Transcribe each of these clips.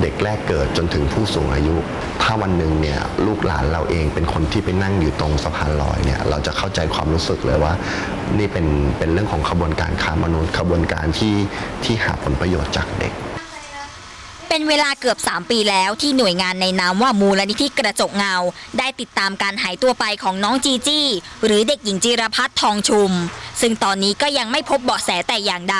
เด็กแรกเกิดจนถึงผู้สูงอายุ ถ้าวันหนึ่งเนี่ยลูกหลานเราเองเป็นคนที่ไปนั่งอยู่ตรงสะพานลอยเนี่ยเราจะเข้าใจความรู้สึกเลยว่า นี่เป็นเป็นเรื่องของขบวนการค้ามนุษย์ขบวนการที่ที่หาผลประโยชน์จากเด็กเป็นเวลาเกือบ 3 ปีแล้วที่หน่วยงานในนามว่ามูลนิธิกระจกเงา ได้ติดตามการหายตัวไปของน้องจีจี้ หรือเด็กหญิงจิรพัฒน์ทองชุม ซึ่งตอนนี้ก็ยังไม่พบเบาะแสแต่อย่างใด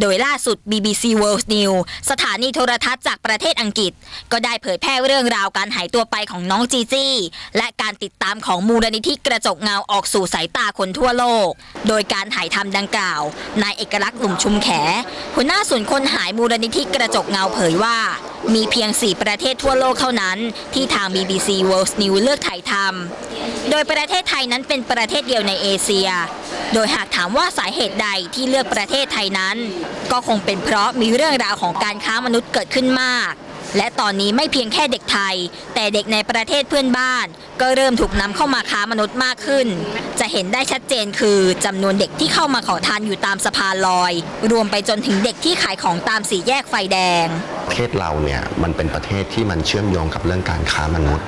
โดยล่าสุด BBC World News สถานีโทรทัศน์จากประเทศอังกฤษ ก็ได้เผยแพร่เรื่องราวการหายตัวไปของน้องจีจี้ และการติดตามของมูลนิธิกระจกเงาออกสู่สายตาคนทั่วโลก โดยการถ่ายทำดังกล่าว นายเอกลักษณ์หลุมชุมแขหัวหน้าศูนคนหายมูลนิธิกระจกเงาเผยว่า มีเพียง 4 ประเทศทั่วโลกเท่านั้น ที่ทาง BBC World News เลือกถ่ายทำโดยประเทศไทยนั้นเป็นประเทศเดียวในเอเชีย โดยหากถามว่าสาเหตุใดที่เลือกประเทศไทยนั้นก็คงเป็นเพราะมีเรื่องราวของการค้ามนุษย์เกิดขึ้นมาก และตอนนี้ไม่เพียงแค่เด็กไทย แต่เด็กในประเทศเพื่อนบ้าน ก็เริ่มถูกนำเข้ามาค้ามนุษย์มากขึ้น จะเห็นได้ชัดเจนคือจำนวนเด็กที่เข้ามาขอทานอยู่ตามสะพานลอย รวมไปจนถึงเด็กที่ขายของตามสี่แยกไฟแดง ประเทศเราเนี่ยมันเป็นประเทศที่มันเชื่อมโยงกับเรื่องการค้ามนุษย์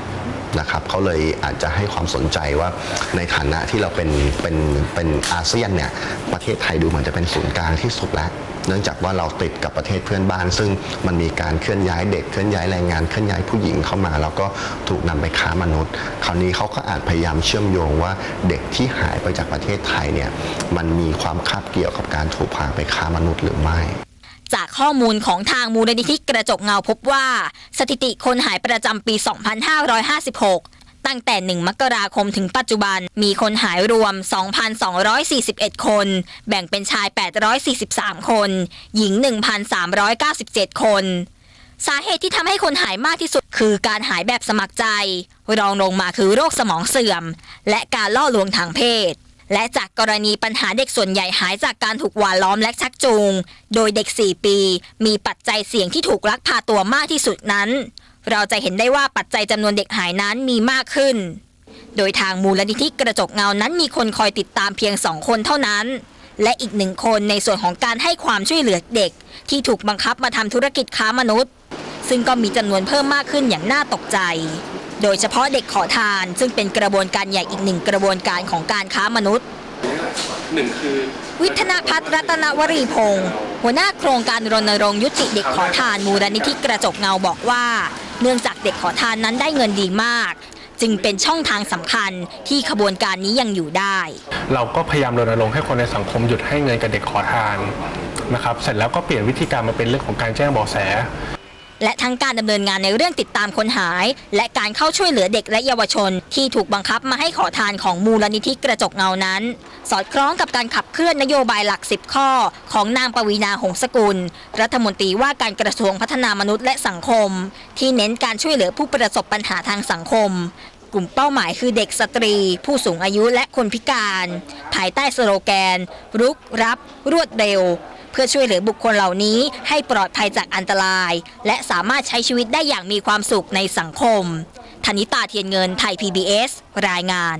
นะครับเขาเลยอาจจะให้ความสนใจว่าในฐานะที่เราเป็นเป็นเป็นอาเซียนเนี่ยประเทศไทยดูเหมือนจะเป็นศูนย์กลางที่สุดแล้วเนื่องจากว่าเราติดกับประเทศเพื่อนบ้าน ซึ่งมันมีการเคลื่อนย้ายเด็กเคลื่อนย้ายแรงงานเคลื่อนย้ายผู้หญิงเข้ามา แล้วก็ถูกนำไปค้ามนุษย์ คราวนี้เขาก็อาจพยายามเชื่อมโยงว่าเด็กที่หายไปจากประเทศไทยเนี่ยมันมีความคาบเกี่ยวกับการถูกพาไปค้ามนุษย์หรือไม่ จากข้อมูลของทางมูลนิธิกระจกเงาพบว่า สถิติคนหายประจำปี 2556 ตั้งแต่ 1 มกราคมถึงปัจจุบันมีคนหายรวม 2,241 คน แบ่งเป็นชาย 843 คน หญิง 1,397 คนสาเหตุที่ทำให้คนหายมากที่สุด คือการหายแบบสมัครใจ รองลงมาคือโรคสมองเสื่อม และการล่อลวงทางเพศ และจากกรณีปัญหาเด็กส่วนใหญ่หายจากการถูกหวานล้อมและชักจูง โดยเด็ก 4 ปี มีปัจจัยเสี่ยงที่ถูกลักพาตัวมากที่สุดนั้น เราจะเห็นได้ว่าปัจจัยจำนวนเด็กหายนั้นมีมากขึ้น โดยทางมูลนิธิกระจกเงานั้นมีคนคอยติดตามเพียงสองคนเท่านั้น และอีกหนึ่งคนในส่วนของการให้ความช่วยเหลือเด็ก ที่ถูกบังคับมาทำธุรกิจค้ามนุษย์ ซึ่งก็มีจำนวนเพิ่มมากขึ้นอย่างน่าตกใจ โดยเฉพาะเด็กขอทาน ซึ่งเป็นกระบวนการใหญ่อีกหนึ่งกระบวนการของการค้ามนุษย์ หนึ่งคือวิทนาพัฒน์รัตนวรีพงศ์หัวหน้าโครงการรณรงค์ยุติเด็กขอทานมูลนิธิกระจกเงาบอกว่า เนื่องจากเด็กขอทานนั้นได้เงินดีมาก จึงเป็นช่องทางสำคัญที่ขบวนการนี้ยังอยู่ได้ เราก็พยายามรณรงค์ให้คนในสังคมหยุดให้เงินกับเด็กขอทานนะครับเสร็จแล้วก็เปลี่ยนวิธีการมาเป็นเรื่องของการแจ้งเบาะแส และทั้งการดำเนินงานในเรื่องติดตามคนหาย และการเข้าช่วยเหลือเด็กและเยาวชน ที่ถูกบังคับมาให้ขอทานของมูลนิธิกระจกเงานั้น สอดคล้องกับการขับเคลื่อนนโยบายหลัก 10 ข้อ ของนางปวีนาหงสกุล รัฐมนตรีว่าการกระทรวงพัฒนามนุษย์และสังคม ที่เน้นการช่วยเหลือผู้ประสบปัญหาทางสังคมกลุ่มเป้าหมายคือเด็กสตรี ผู้สูงอายุและคนพิการ ภายใต้สโลแกน รุกรับ รวดเร็ว เพื่อช่วยเหลือบุคคลเหล่านี้ให้ปลอดภัยจากอันตราย และสามารถใช้ชีวิตได้อย่างมีความสุขในสังคมธนิตาเทียนเงินไทย PBS รายงาน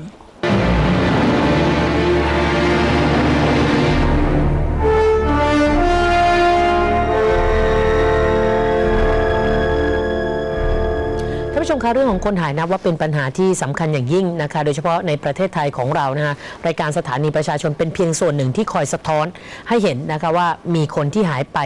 ผู้ชมคะเรื่องของคนหายนับว่าเป็นปัญหาที่สำคัญอย่างยิ่งนะคะโดยเฉพาะในประเทศไทยของเรานะคะรายการสถานีประชาชนเป็นเพียงส่วนหนึ่งที่คอยสะท้อนให้เห็นนะคะว่ามีคนที่หายไป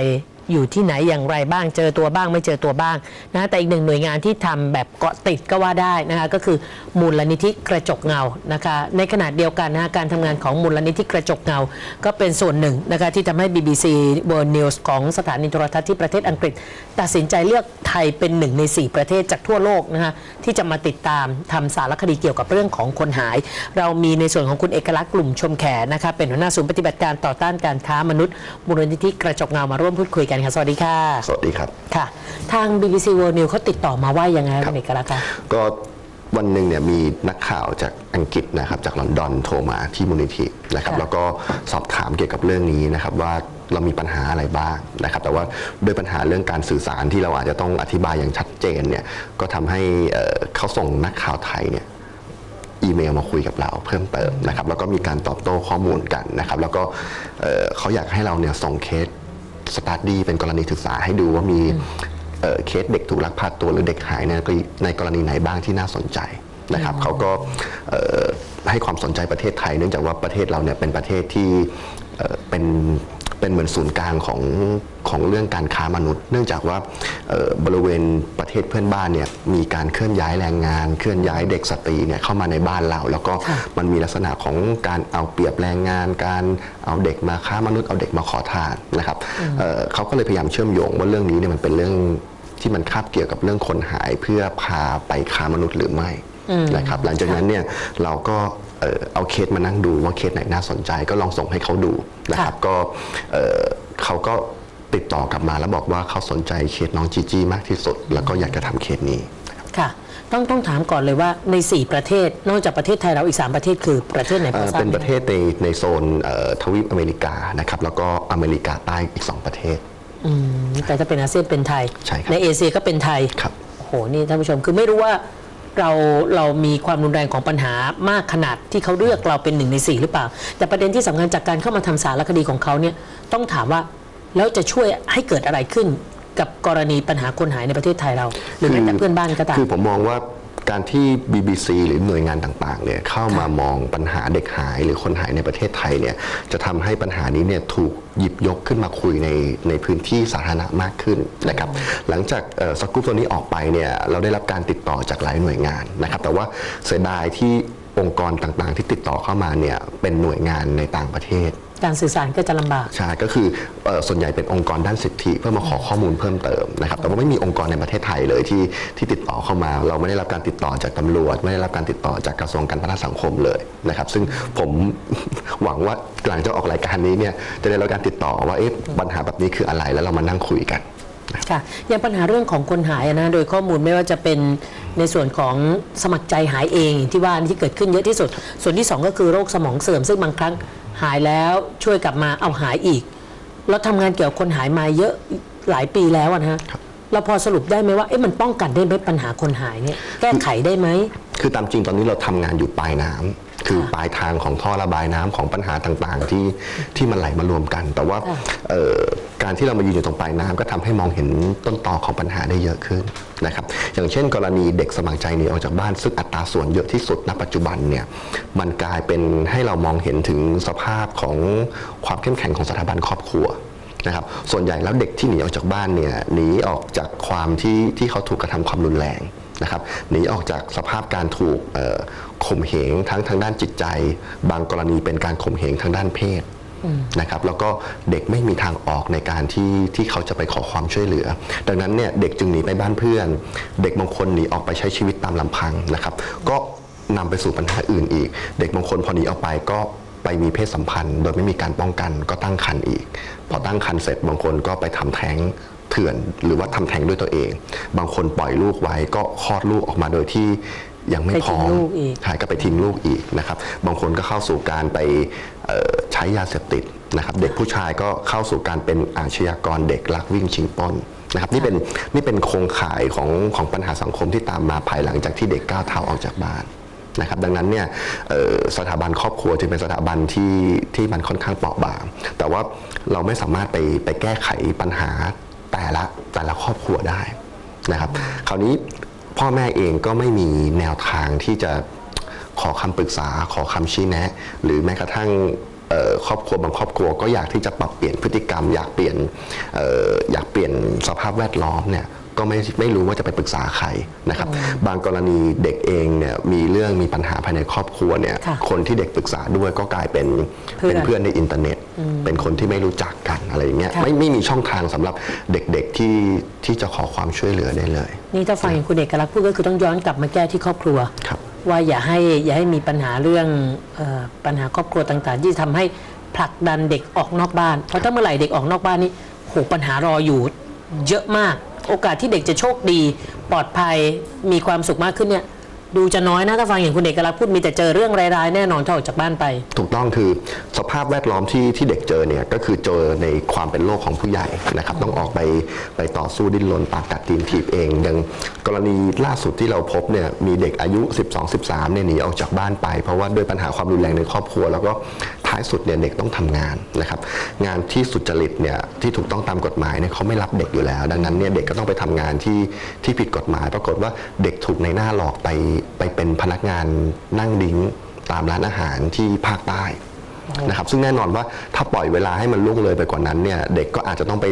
อยู่ที่ไหนอย่างไรบ้างเจอตัวบ้างไม่เจอตัวบ้างนะแต่อีกหนึ่งหน่วยงานที่ทำแบบเกาะติดก็ว่าได้นะคะก็คือมูลนิธิกระจกเงานะคะในขณะเดียวกันนะคะการทำงานของมูลนิธิกระจกเงา ก็เป็นส่วนหนึ่งนะคะที่ทำให้ BBC World News ของสถานีโทรทัศน์ที่ประเทศอังกฤษ ตัดสินใจเลือกไทยเป็นหนึ่งใน 4 ประเทศจากทั่วโลกนะคะที่จะมาติดตามทำสารคดีเกี่ยวกับเรื่องของคนหาย เรามีในส่วนของคุณเอกลักษณ์กลุ่มชมแขนะคะเป็นหัวหน้าศูนย์ปฏิบัติการต่อต้านการค้ามนุษย์มูลนิธิกระจกเงามาร่วมพูดคุยกันค่ะ สวัสดีค่ะ สวัสดีครับ ค่ะ ทาง BBC World News เขาติดต่อมาว่ายังไงครับคุณเอกลักษณ์คะก็วันหนึ่งเนี่ยมีนักข่าวจากอังกฤษนะครับจากลอนดอนโทรมาที่มูลนิธินะครับค่ะแล้วก็สอบถามเกี่ยวกับเรื่องนี้นะครับว่าเรามีปัญหาอะไรบ้างนะครับ แต่ว่าด้วยปัญหาเรื่องการสื่อสารที่เราอาจจะต้องอธิบายอย่างชัดเจนเนี่ยก็ทำให้เอ่อเขาส่งนักข่าวไทยเนี่ยอีเมลมาคุยกับเราเพิ่มเติมนะครับ แล้วก็มีการตอบโต้ข้อมูลกันนะครับ แล้วก็เอ่อเขาอยากให้เราเนี่ยส่งเคส สต u d ดี้เป็นกรณีศึกษาให้ดูว่ามีเอ่อเคสเด็กถูกลักพาตัวหรือเด็กหายในในกรณีไหนบ้างที่น่าสนใจนะครับเขาก็เอ่อให้ความสนใจประเทศไทย เนื่องจากว่าประเทศเราเนี่ยเป็นประเทศที่เอ่อเป็น เป็นเหมือนศูนย์กลางของของเรื่องการค้ามนุษย์ เนื่องจากว่าเอ่อบริเวณประเทศเพื่อนบ้านเนี่ยมีการเคลื่อนย้ายแรงงาน เคลื่อนย้ายเด็กสตรีเนี่ยเข้ามาในบ้านเรา แล้วก็ค่ะมันมีลักษณะของการเอาเปรียบแรงงาน การเอาเด็กมาค้ามนุษย์เอาเด็กมาขอทานนะครับเอ่อเขาก็เลยพยายามเชื่อมโยงว่าเรื่องนี้เนี่ยมันเป็นเรื่องที่มันคาบเกี่ยวกับเรื่องคนหายเพื่อพาไปค้ามนุษย์หรือไม่นะครับหลังจากนั้นเนี่ยเราก็ เอ่อเอาเคสมานั่งดูว่าเคสไหนน่าสนใจ ก็ลองส่งให้เขาดูนะครับ ก็เอ่อเขาก็ติดต่อกลับมาแล้วบอกว่าเขาสนใจเคสน้องจีจีมากที่สุด แล้วก็อยากจะทำเคสนี้ค่ะต้องต้องถามก่อนเลยว่าใน 4 ประเทศ นอกจากประเทศไทยเราอีก 3 ประเทศคือประเทศไหนพเอ่ออทราบเป็นไหมประเทศในในโซนเอ่อทวีปอเมริกานะครับแล้วก็อเมริกาใต้อีก 2 ประเทศอืมแต่ถ้าเป็นอาเซียนเป็นไทยใช่ครับในเอเชียก็เป็นไทยครับโอ้โหนี่ท่านผู้ชมคือไม่รู้ว่า เราเรามีความรุนแรงของปัญหามากขนาดที่เขาเลือกเราเป็นหนึ่งในสี่หรือเปล่า แต่ประเด็นที่สำคัญจากการเข้ามาทำสารคดีของเขาเนี่ยต้องถามว่าแล้วจะช่วยให้เกิดอะไรขึ้นกับกรณีปัญหาคนหายในประเทศไทยเราหรือแม้แต่เพื่อนบ้านก็ตามคือผมมองว่า การที่ BBC หรือหน่วยงานต่างๆเนี่ยเข้ามามองปัญหาเด็กหายหรือคนหายในประเทศไทยเนี่ยจะทำให้ปัญหานี้เนี่ยถูกหยิบยกขึ้นมาคุยในในพื้นที่สาธารณะมากขึ้นนะครับหลังจากเอ่อสกู๊ปตัวนี้ออกไปเนี่ยเราได้รับการติดต่อจากหลายหน่วยงานนะครับแต่ว่าเสียดายที่ องค์กรต่างๆ ที่ติดต่อเข้ามาเนี่ยเป็นหน่วยงานในต่างประเทศ การสื่อสารก็จะลำบาก ใช่ก็คือเอ่อส่วนใหญ่เป็นองค์กรด้านสิทธิ เพื่อมาขอข้อมูลเพิ่มเติมนะครับแต่ว่าไม่มีองค์กรในประเทศไทยเลยที่ที่ติดต่อเข้ามา เราไม่ได้รับการติดต่อจากตำรวจ ไม่ได้รับการติดต่อจากกระทรวงการพัฒนาสังคมเลยนะครับ ซึ่งผม หวังว่าหลังจากออกรายการนี้เนี่ยจะได้รับการติดต่อว่าเอ๊ะปัญหาแบบนี้คืออะไรแล้วเรามานั่งคุยกัน ค่ะอย่างปัญหาเรื่องของคนหายอะนะโดยข้อมูลไม่ว่าจะเป็นในส่วนของสมัครใจหายเองที่ว่าที่เกิดขึ้นเยอะที่สุด ส่วนที่สองก็คือโรคสมองเสื่อม ซึ่งบางครั้งหายแล้วช่วยกลับมาเอาหายอีก เราทำงานเกี่ยวกับคนหายมาเยอะหลายปีแล้วอะนะฮะเราพอสรุปได้ไหมว่าเอ๊ะมันป้องกันได้ไหมปัญหาคนหายเนี่ยแก้ไขได้ไหมคือตามจริงตอนนี้เราทำงานอยู่ปลายน้ำ คือปลายทางของท่อระบายน้ำของปัญหาต่างๆ ที่ที่มันไหลมารวมกัน แต่ว่าค่ะเอ่อการที่เรามายืนอยู่ตรงปลายน้ำก็ทำให้มองเห็นต้นตอของปัญหาได้เยอะขึ้นนะครับอย่างเช่น กรณีเด็กสมัครใจหนีออกจากบ้านซึ่งอัตราส่วนเยอะที่สุดณปัจจุบันเนี่ยมันกลายเป็นให้เรามองเห็นถึงสภาพของความเข้มแข็งของสถาบันครอบครัวนะครับส่วนใหญ่แล้วเด็กที่หนีออกจากบ้านเนี่ยหนีออกจากความที่ที่เขาถูกกระทำความรุนแรง นะครับหนีออกจากสภาพการถูกเอ่อข่มเหงทั้งทางด้านจิตใจ บางกรณีเป็นการข่มเหงทางด้านเพศนะครับแล้วก็เด็กไม่มีทางออกในการที่ที่เขาจะไปขอความช่วยเหลือ ดังนั้นเนี่ยเด็กจึงหนีไปบ้านเพื่อน เด็กบางคนหนีออกไปใช้ชีวิตตามลำพังนะครับก็นำไปสู่ปัญหาอื่นอีก เด็กบางคนพอหนีออกไปก็ไปมีเพศสัมพันธ์ โดยไม่มีการป้องกันก็ตั้งครรภ์อีก พอตั้งครรภ์เสร็จบางคนก็ไปทำแท้ง เถื่อนหรือว่าทำแท้งด้วยตัวเอง บางคนปล่อยลูกไว้ก็คลอดลูกออกมาโดยที่ยังไม่ไปพทิ้ร้องมลูกอีกใช่ก็ไปทิ้งลูกอีกนะครับ บางคนก็เข้าสู่การไปเอ่อใช้ยาเสพติดนะครับ เด็กผู้ชายก็เข้าสู่การเป็นอาชญากรเด็กลักวิ่งชิงปล้นนะครับนี่เป็นนี่เป็นโครงข่ายของของปัญหาสังคมที่ตามมาภายหลังจากที่เด็กก้าวเท้าออกจากบ้านนะครับดังนั้นเนี่ยเอ่อสถาบันครอบครัวจึงเป็นสถาบันที่ที่มันค่อนข้างเปราะบาง แต่ว่าเราไม่สามารถไปไปแก้ไขปัญหา แต่ละแต่ละครอบครัวได้นะครับ คราวนี้พ่อแม่เองก็ไม่มีแนวทางที่จะขอคำปรึกษาขอคำชี้แนะ หรือแม้กระทั่งเอ่อครอบครัวบางครอบครัวก็อยากที่จะปรับเปลี่ยนพฤติกรรม อยากเปลี่ยนเอ่ออยากเปลี่ยนสภาพแวดล้อมเนี่ย ก็ไม่ไม่รู้ว่าจะไปปรึกษาใครนะครับ บางกรณีเด็กเองเนี่ยมีเรื่องมีปัญหาภายในครอบครัวเนี่ยค่ะคนที่เด็กปรึกษาด้วยก็กลายเป็นเพื่อนเป็นเพื่อนในอินเทอร์เน็ต เป็นคนที่ไม่รู้จักกันอะไรอย่างเงี้ยค่ะ ไม่ไม่มีช่องทางสำหรับเด็กๆที่ที่จะขอความช่วยเหลือได้เลยนี่ถ้าฟังอย่างคุณเอกลักษณ์พูดก็คือต้องย้อนกลับมาแก้ที่ครอบครัว ครับ ว่าอย่าให้อย่าให้มีปัญหาเรื่องเออปัญหาครอบครัวต่างๆ ที่ทำให้ผลักดันเด็กออกนอกบ้าน เพราะถ้าเมื่อไหร่เด็กออกนอกบ้านนี่โหปัญหารออยู่เยอะมาก โอกาสที่เด็กจะโชคดี ปลอดภัยมีความสุขมากขึ้นเนี่ย ดูจะน้อยนะถ้าฟังอย่างคุณเอกลักษณ์พูดมีแต่เจอเรื่องร้ายๆแน่นอนถ้าออกจากบ้านไป ถูกต้องคือสภาพแวดล้อมที่ที่เด็กเจอเนี่ยก็คือเจอในความเป็นโลกของผู้ใหญ่นะครับต้องออกไปไปต่อสู้ดิ้นรนปากกัดตีนถีบเองอย่างกรณีล่าสุดที่เราพบเนี่ยมีเด็กอายุ 12-13เนี่ยหนีออกจากบ้านไป เพราะว่าด้วยปัญหาความรุนแรงในครอบครัว แล้วก็ท้ายสุดเนี่ยเด็กต้องทำงานนะครับงานที่สุจริตเนี่ยที่ถูกต้องตามกฎหมายเนี่ยเขาไม่รับเด็กอยู่แล้ว ดังนั้นเนี่ยเด็กก็ต้องไปทำงานที่ที่ผิดกฎหมาย ปรากฏว่าเด็กถูกในหน้าหลอกไปไปเป็นพนักงานนั่งดิ้งตามร้านอาหารที่ภาคใต้นะครับซึ่งแน่นอนว่าถ้าปล่อยเวลาให้มันล่วงเลยไปกว่านั้นเนี่ยเด็กก็อาจจะต้องไป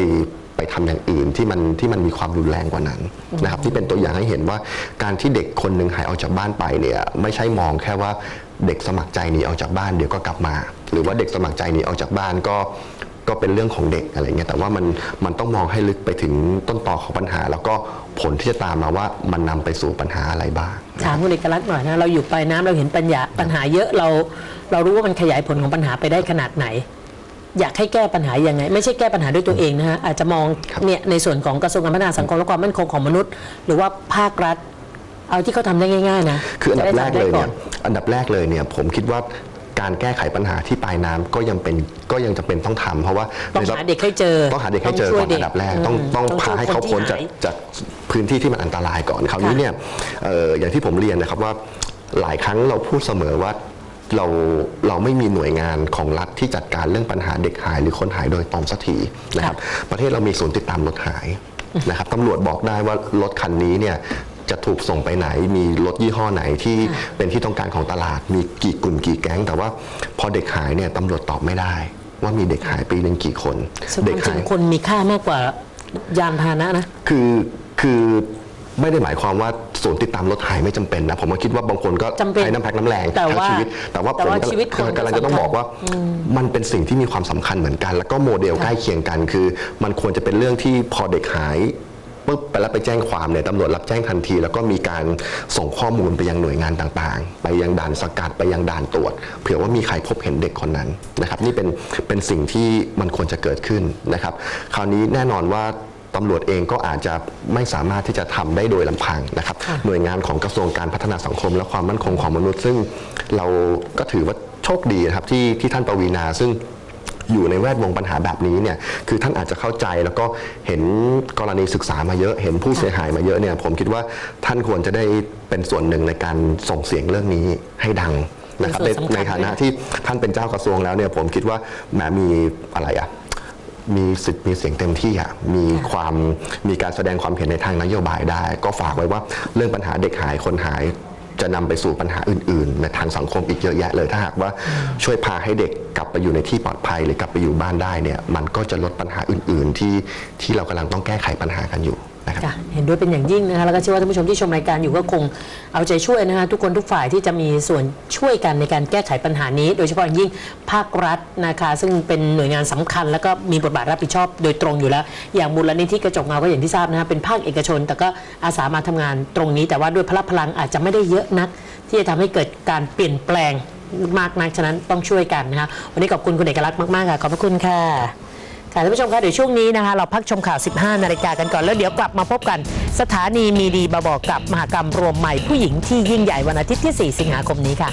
ไปทำอย่างอื่นที่มันที่มันมีความรุนแรงกว่านั้นนะครับที่เป็นตัวอย่างให้เห็นว่าการที่เด็กคนหนึ่งหายออกจากบ้านไปเนี่ยไม่ใช่มองแค่ว่าเด็กสมัครใจหนีออกจากบ้านเดี๋ยวก็กลับมา หรือว่าเด็กสมัครใจหนีออกจากบ้านก็ ก็เป็นเรื่องของเด็กอะไรเงี้ยแต่ว่ามันมันต้องมองให้ลึกไปถึงต้นตอของปัญหา แล้วก็ผลที่จะตามมาว่ามันนำไปสู่ปัญหาอะไรบ้างถามคุณเอกลักษณ์หน่อยนะเราอยู่ปลายน้ำเราเห็นปัญญาปัญหาเยอะเรา เรารู้ว่ามันขยายผลของปัญหาไปได้ขนาดไหน อยากให้แก้ปัญหายังไง ไม่ใช่แก้ปัญหาด้วยตัวเองนะฮะอาจจะมองครับเนี่ยในส่วนของกระทรวงการพัฒนาสังคมและความมั่นคงของมนุษย์ หรือว่าภาครัฐเอาที่เขาทำได้ง่ายๆนะ คืออันดับจะแรไทำกเลยได้เนี่ย อันดับแรกเลยเนี่ย ผมคิดว่า การแก้ไขปัญหาที่ปลายน้ำก็ยังเป็นก็ยังจะเป็นต้องทำเพราะว่าต้องหาเด็กให้เจอต้องหาเด็กให้เจอต้องช่ก่วอยนเด็กอันดับแรกต้องอืมต้องต้องพาช่วยให้เขาคนที่พ้นจากหาย จากพื้นที่ที่มันอันตรายก่อนคราวนี้ค่ะเนี่ยเอ่ออย่างที่ผมเรียนนะครับว่าหลายครั้งเราพูดเสมอว่าเราเราไม่มีหน่วยงานของรัฐที่จัดการเรื่องปัญหาเด็กหายหรือคนหายโดยตรงสักทีนะครับ ประเทศเรามีศูนย์ติดตามรถหายนะครับตำรวจบอกได้ว่ารถคันนี้เนี่ย จะถูกส่งไปไหน มีรถยี่ห้อไหนที่เป็นที่ต้องการของตลาด มีกี่กลุ่มกี่แก๊ง แต่ว่าพอเด็กหายเนี่ยตำรวจตอบไม่ได้ ว่ามีเด็กหายปีหนึ่งกี่คนซึ่งความจริงคนมีค่ามากกว่ายานพาหนะนะ คือคือไม่ได้หมายความว่าศูนย์ติดตามรถหายไม่จำเป็นนะ ผมก็คิดว่าบางคนก็จำเป็นใช้น้ำพักน้ำแรงแต่ทั้งว่าชีวิต แต่ว่าแต่ผมว่าชีวิตคนกำลังจะต้องสำคัญบอกว่า มันเป็นสิ่งที่มีความสำคัญเหมือนกัน แล้วก็โมเดลใกล้เคียงกัน คือ มันควรจะเป็นเรื่องที่พอเด็กหาย ปุ๊บไปแล้วไปแจ้งความเนี่ยตำรวจรับแจ้งทันที แล้วก็มีการส่งข้อมูลไปยังหน่วยงานต่างๆ ไปยังด่านสกัดไปยังด่านตรวจ เผื่อว่ามีใครพบเห็นเด็กคนนั้นนะครับ นี่เป็นเป็นสิ่งที่มันควรจะเกิดขึ้นนะครับ คราวนี้แน่นอนว่าตำรวจเองก็อาจจะไม่สามารถที่จะทำได้โดยลำพังนะครับ หน่วยงานของกระทรวงการพัฒนาสังคม และความมั่นคงของมนุษย์ ซึ่งเราก็ถือว่าโชคดีนะครับที่ที่ท่านปวีนาซึ่ง อยู่ในแวดวงปัญหาแบบนี้เนี่ยคือท่านอาจจะเข้าใจแล้วก็เห็นกรณีศึกษามาเยอะ เห็นผู้เสียหายมาเยอะเนี่ยผมคิดว่าท่านควรจะได้เป็นส่วนหนึ่งในการส่งเสียงเรื่องนี้ให้ดังนะครับเป็ในนส่วนสำคัญในฐานะที่ท่านเป็นเจ้ากระทรวงแล้วเนี่ยผมคิดว่าแหมมีอะไรอะมีสิทธิ์มีเสียงเต็มที่อะมีความมีการแสดงความเห็นในทางนโยบายได้ ก็ฝากไว้ว่าเรื่องปัญหาเด็กหายคนหาย จะนำไปสู่ปัญหาอื่นๆในทางสังคมอีกเยอะแยะเลย ถ้าหากว่าช่วยพาให้เด็กกลับไปอยู่ในที่ปลอดภัยหรือกลับไปอยู่บ้านได้เนี่ยมันก็จะลดปัญหาอื่น ๆ ที่ที่เรากำลังต้องแก้ไขปัญหากันอยู่ นะครับค่ะเห็นด้วยเป็นอย่างยิ่งนะคะแล้วก็เชื่อว่าท่านผู้ชมที่ชมรายการอยู่ก็คงเอาใจช่วยนะคะทุกคนทุกฝ่ายที่จะมีส่วนช่วยกันในการแก้ไขปัญหานี้ โดยเฉพาะอย่างยิ่งภาครัฐนะคะซึ่งเป็นหน่วยงานสำคัญ แล้วก็มีบทบาทรับผิดชอบโดยตรงอยู่แล้ว อย่างมูลนิธิกระจกเงาก็อย่างที่ทราบนะคะเป็นภาคเอกชน แต่ก็อาสามาทำงานตรงนี้ แต่ว่าด้วยพละพลังอาจจะไม่ได้เยอะนัก ที่จะทำให้เกิดการเปลี่ยนแปลงมากนักฉะนั้นต้องช่วยกันนะคะวันนี้ขอบคุณคุณเอกลักษณ์มากๆค่ะขอบพระคุณค่ะ ค่ะท่านผู้ชมคะเดี๋ยวช่วงนี้นะคะเราพักชมข่าว 15 นาฬิกากันก่อน แล้วเดี๋ยวกลับมาพบกัน สถานีมีดีบาบอกกับมหกรรมรวมใหม่ผู้หญิงที่ยิ่งใหญ่วันอาทิตย์ที่ 4 สิงหาคมนี้ค่ะ